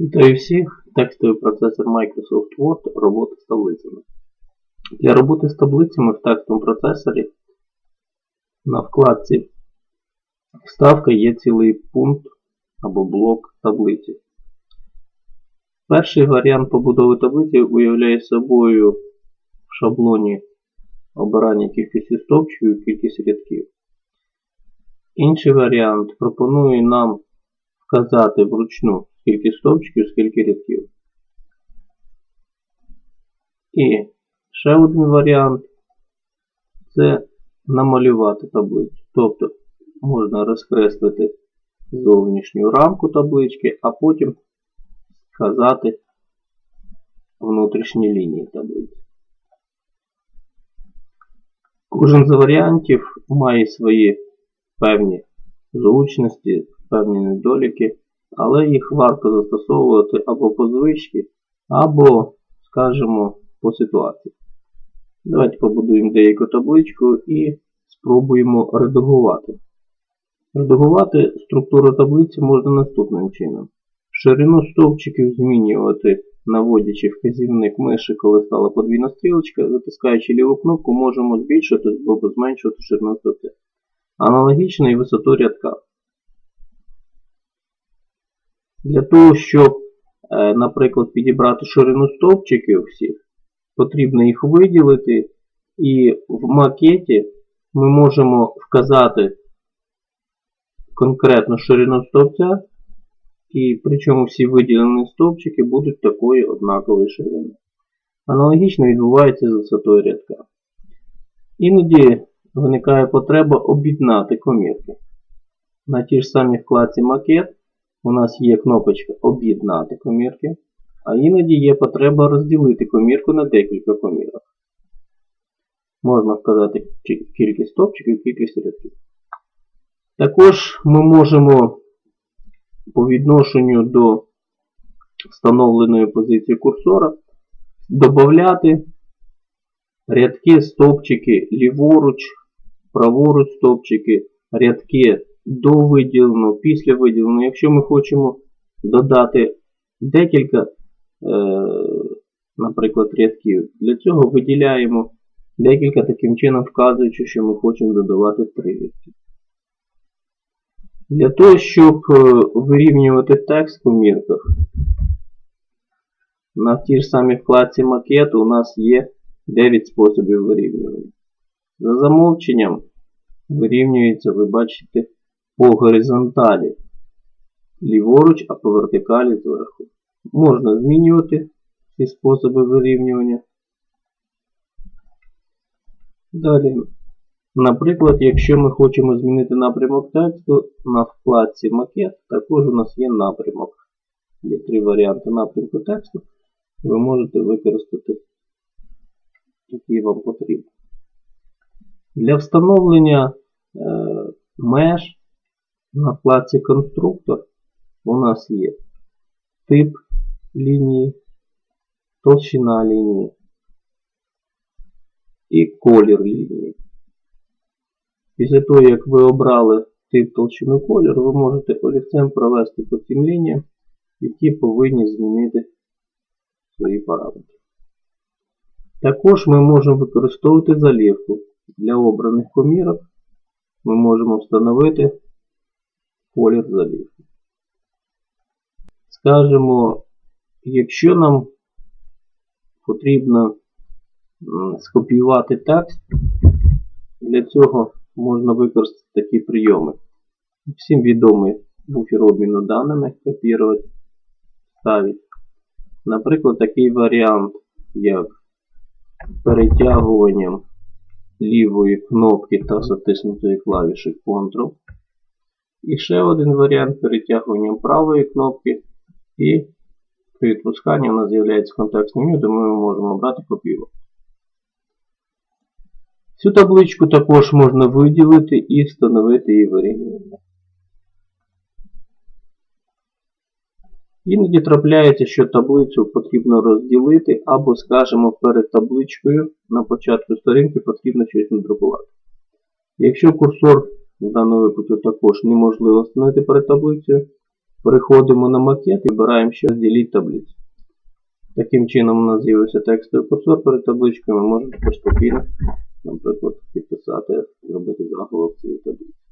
Вітаю всіх! Текстовий процесор Microsoft Word, робота з таблицями. Для роботи з таблицями в текстовому процесорі на вкладці Вставка є цілий пункт або блок таблиці. Перший варіант побудови таблиці уявляє собою в шаблоні обирання кількості стовпчиків і кількість рядків. Інший варіант пропонує нам вказати вручну скільки стовпчиків, скільки рядків. І ще один варіант це намалювати таблицю. Тобто можна розкреслити зовнішню рамку таблички, а потім вказати внутрішні лінії таблиці. Кожен з варіантів має свої певні зручності, певні недоліки але їх варто застосовувати або по звичці, або, скажімо, по ситуації. Давайте побудуємо деяку табличку і спробуємо редагувати. Редагувати структуру таблиці можна наступним чином. Ширину стовпчиків змінювати, наводячи вказівник миші, коли стала подвійна стрілочка, затискаючи ліву кнопку, можемо збільшити або зменшувати ширину стовпця. Аналогічно і висоту рядка. Для того, щоб, е, наприклад, підібрати ширину стовпчиків всіх, потрібно їх виділити. І в макеті ми можемо вказати конкретну ширину стовпця. І причому всі виділені стовпчики будуть такої однакової ширини. Аналогічно відбувається з висотою рядка. Іноді виникає потреба об'єднати комірки. На тій ж самій вкладці макет у нас є кнопочка Об'єднати комірки, а іноді є потреба розділити комірку на декілька комірок. Можна вказати кількість стопчиків і кількість рядків. Також ми можемо по відношенню до встановленої позиції курсора додати рядки стовпчики ліворуч, праворуч стовпчики, рядки до виділеного, після виділеного. Якщо ми хочемо додати декілька, е, наприклад, рядків, для цього виділяємо декілька таким чином вказуючи, що ми хочемо додавати три рядки. Для того, щоб е, вирівнювати текст в мірках, на тій ж самій вкладці макету у нас є 9 способів вирівнювання. За замовченням вирівнюється, ви бачите, по горизонталі ліворуч, а по вертикалі зверху. Можна змінювати ці способи вирівнювання. Далі, наприклад, якщо ми хочемо змінити напрямок тексту, на вкладці макет також у нас є напрямок. Є три варіанти напрямку тексту. Ви можете використати, який вам потрібен. Для встановлення е, меж на вкладці Конструктор у нас є тип лінії, толщина лінії і колір лінії. Після того, як ви обрали тип толщину колір, ви можете олівцем провести по цим лініям, які повинні змінити свої параметри. Також ми можемо використовувати залівку. Для обраних комірок ми можемо встановити колір залізу. Скажемо, якщо нам потрібно скопіювати текст, для цього можна використати такі прийоми. Всім відомий буфер обміну даними, копірувати, ставити. Наприклад, такий варіант, як перетягуванням лівої кнопки та затиснутої клавіші Ctrl. І ще один варіант перетягування правої кнопки. І при відпусканні у нас з'являється контекстне меню, де ми можемо обрати копію. Цю табличку також можна виділити і встановити її вирівнювання. Іноді трапляється, що таблицю потрібно розділити, або, скажімо, перед табличкою на початку сторінки потрібно щось надрукувати. Якщо курсор в даному випадку також неможливо встановити перед таблицею. Переходимо на макет і вибираємо ще розділіть таблицю. Таким чином у нас з'явився текстовий курсор перед табличкою. Ми можемо спокійно, наприклад, підписати, зробити заголовок цієї таблиці.